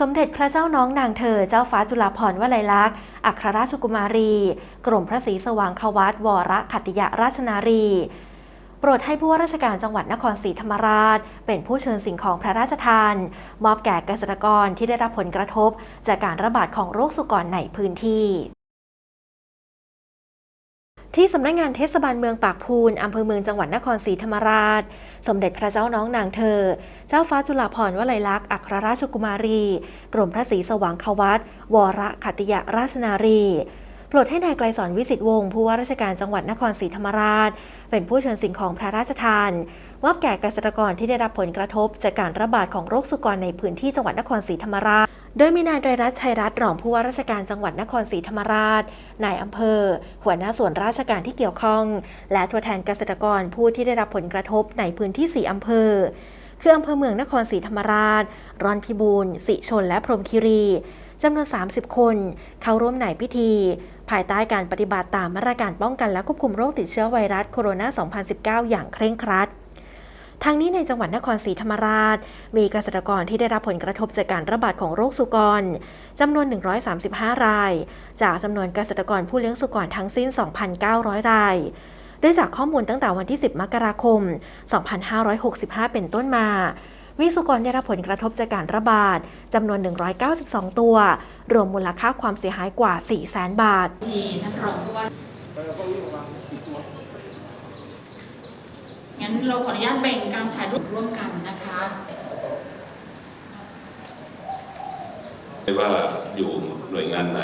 สมเด็จพระเจ้าน้องนางเธอเจ้าฟ้าจุฬาภรณ์วลัยลักษณ์ อัครราชกุมารี กรมพระศรีสว่างควัตวรขัตติยราชนารี โปรดให้ผู้ว่าราชการจังหวัดนครศรีธรรมราช เป็นผู้เชิญสิ่งของพระราชทาน มอบแก่เกษตรกรที่ได้รับผลกระทบ จากการระบาดของโรคสุกรในพื้นที่ ที่สำนักงานเทศบาลเมืองปากพูนอำเภอเมืองจังหวัดนครศรีธรรมราช สมเด็จพระเจ้าน้องนางเธอ เจ้าฟ้าจุฬาภรณ์วลัยลักษณ์อัครราชกุมารีกรมพระศรีสว่างควัตวรขัติยราชนารีโปรดให้นายไกลสอนวิสิตวงศ์ผู้ว่าราชการจังหวัดนครศรีธรรมราช เป็นผู้เชิญสิ่งของพระราชทานมอบแก่เกษตรกรที่ได้รับผลกระทบจากการระบาดของโรคสุกรในพื้นที่จังหวัดนครศรีธรรมราช โดยมีนายไตรรัตน์ชัยรัตน์รองผู้ว่าราชการจังหวัดนครศรีธรรมราช นายอำเภอ หัวหน้าส่วนราชการที่เกี่ยวข้อง และตัวแทนเกษตรกรผู้ที่ได้รับผลกระทบในพื้นที่ 4 อำเภอ คืออำเภอเมืองนครศรีธรรมราช รอนพิบูรณ์สิชน และพรมคีรีจำนวน 30 คน เข้าร่วมในพิธี ภายใต้การปฏิบัติตามมาตรการป้องกันและควบคุมโรคติดเชื้อไวรัสโคโรนา 2019 อย่างเคร่งครัด ทางนี้ในจังหวัดนครศรีธรรมราช มีเกษตรกรที่ได้รับผลกระทบจากการระบาดของโรคสุกรจำนวน 135 ราย จากจำนวนเกษตรกรผู้เลี้ยงสุกรทั้งสิ้น 2,900 รายด้วยจากข้อมูลตั้งแต่วันที่ 10 มกราคม 2565 เป็นต้นมามีสุกรได้รับผลกระทบจากการระบาดจำนวน 192 ตัว รวมมูลค่าความเสียหายกว่า 400,000 บาททีท่านรอ งั้นเราขออนุญาตแบ่งการถ่ายรูปร่วมกันนะคะไม่ว่าอยู่หน่วยงานไหน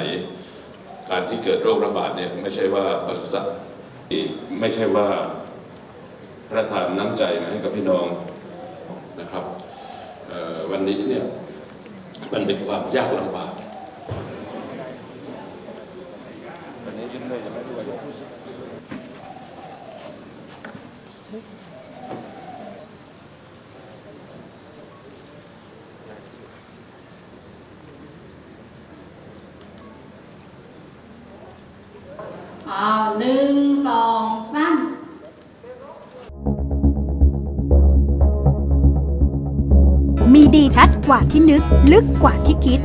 การที่เกิดโรคระบาดเนี่ยไม่ใช่ว่าปศุสัตว์ไม่ใช่ว่าพระทานน้ำใจมาให้กับพี่น้องนะครับวันนี้เนี่ยมันเป็นความยากลำบากวันนี้ยื่นเลยจะไม่ด้วย อ้าหนึ่งสองสามมีดีชัดกว่าที่นึก ลึกกว่าที่คิด